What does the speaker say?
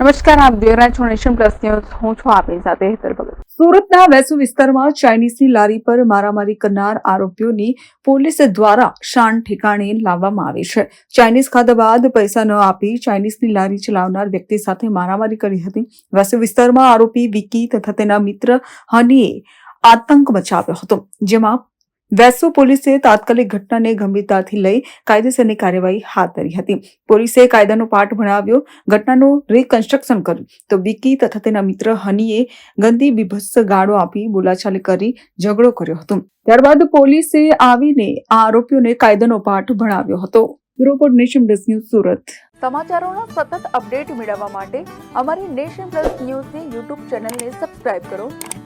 નમસ્કાર, આપ nation plus news. હું છું આપની સાથે હેતર ભગત. સુરતના વેસુ વિસ્તારમાં ચાઇનીઝની લારી પર મારામારી કરનાર આરોપીઓની પોલીસ દ્વારા શાન ઠેકાણે લાવવામાં આવી છે. ચાઇનીઝ ખાધા બાદ પૈસા ન આપી ચાઇનીઝની લારી ચલાવનાર વ્યક્તિ સાથે મારામારી કરી હતી. વેસુ વિસ્તારમાં આરોપી વિકી તથા તેના મિત્ર હનીએ આતંક મચાવ્યો હતો, જેમાં વેસુ પોલીસે તાત્કાલિક ઘટનાને ગંભીરતાથી લઈ કાયદેસરની કાર્યવાહી હાથ ધરી હતી. પોલીસે કાયદાનો પાઠ ભણાવ્યો, ઘટનાનું રિકન્સ્ટ્રક્શન કર્યું. તો વિકી તથા તેના મિત્ર હનીએ ગંદી બીભત્સ ગાળો આપી બોલાચાલી કરી ઝઘડો કર્યો હતો. ત્યારબાદ પોલીસે આવીને આ આરોપીઓને કાયદાનો પાઠ ભણાવ્યો હતો. Report nation plus news Surat. સમાચારોનો સતત અપડેટ મેળવવા માટે અમારી નેશન પ્લસ ન્યૂઝની યુટ્યુબ ચેનલને સબસ્ક્રાઇબ કરો.